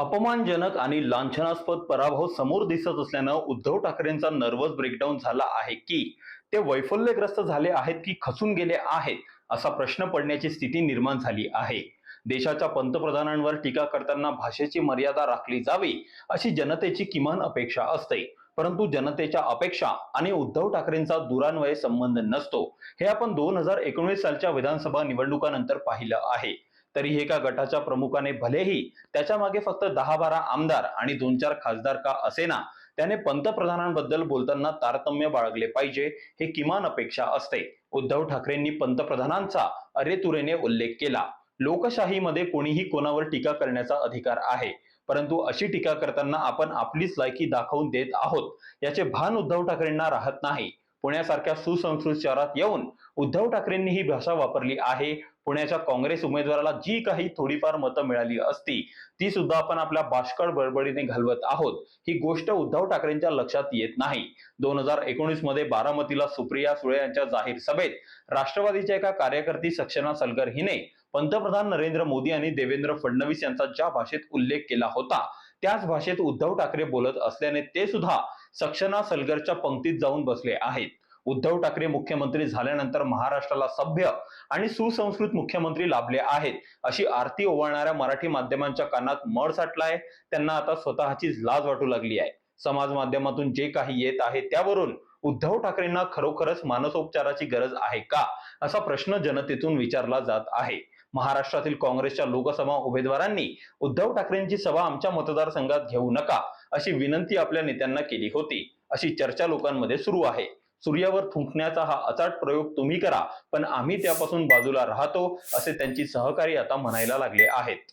अपमानजनक आणि लांछनास्पद पराभव समोर दिसत असल्यानं उद्धव ठाकरेंचा नर्वस ब्रेकडाऊन झाला आहे की ते वैफल्यग्रस्त झाले आहेत की खचून गेले आहेत असा प्रश्न पडण्याची स्थिती निर्माण झाली आहे. देशाच्या पंतप्रधानांवर टीका करताना भाषेची मर्यादा राखली जावी अशी जनतेची किमान अपेक्षा असते. परंतु जनतेच्या अपेक्षा आणि उद्धव ठाकरेंचा दुरान्वय संबंध नसतो. हे आपण दोन हजार एकोणीस सालच्या विधानसभा निवडणुकानंतर पाहिलं आहे. तरी एका गटाच्या प्रमुखाने भलेही त्याच्यामागे फक्त दहा बारा आमदार आणि दोन चार खासदार का असेना त्याने पंतप्रधानांबद्दल बोलताना तारतम्य बाळगले पाहिजे हे किमान अपेक्षा असते. उद्धव ठाकरेंनी पंतप्रधानांचा अरेतुरेने उल्लेख केला. लोकशाहीमध्ये कोणीही कोणावर टीका करण्याचा अधिकार आहे. परंतु अशी टीका करताना आपण आपलीच लायकी दाखवून देत आहोत. याचे भान उद्धव ठाकरेंना राहत नाही. पुण्यासारख्या सुसंस्कृत शहरात येऊन उद्धव ठाकरेंनी ही भाषा वापरली आहे. पुण्याच्या काँग्रेस उमेदवाराला जी काही थोडीफार मतं मिळाली असती ती सुद्धा आपण आपल्या बाष्कळ बडबडीने घालवत आहोत. ही गोष्ट उद्धव ठाकरेंच्या लक्षात येत नाही. दोन हजार एकोणीसमध्ये बारामतीला सुप्रिया सुळे यांच्या जाहीर सभेत राष्ट्रवादीच्या एका कार्यकर्ती सक्षना सलगर हिने पंतप्रधान नरेंद्र मोदी आणि देवेंद्र फडणवीस यांचा ज्या भाषेत उल्लेख केला होता त्याच भाषेत उद्धव ठाकरे बोलत असल्याने ते सुद्धा सक्षना सलगरच्या पंक्तीत जाऊन बसले आहेत. उद्धव ठाकरे मुख्यमंत्री झाल्यानंतर महाराष्ट्राला सभ्य आणि सुसंस्कृत मुख्यमंत्री लाभले आहेत. अशी आरती ओवाळणाऱ्या मराठी माध्यमांच्या कानात मळ साठलाय. त्यांना आता स्वतःचीच लाज वाटू लागली आहे. समाज माध्यमातून जे काही येत आहे त्यावरून उद्धव ठाकरेंना खरोखरच मानसोपचाराची गरज आहे का? असा प्रश्न जनतेतून विचारला जात आहे. महाराष्ट्रातील काँग्रेसच्या लोकसभा उमेदवारांनी उद्धव ठाकरेंची सभा आमच्या मतदारसंघात घेऊ नका अशी विनंती आपल्या नेत्यांना केली होती. अशी चर्चा लोकांमध्ये सुरू आहे. सूर्यावर थुंकण्याचा हा अचाट प्रयोग तुम्ही करा पण आम्ही त्यापासून बाजूला राहतो असे त्यांची सहकारी आता म्हणायला लागले आहेत.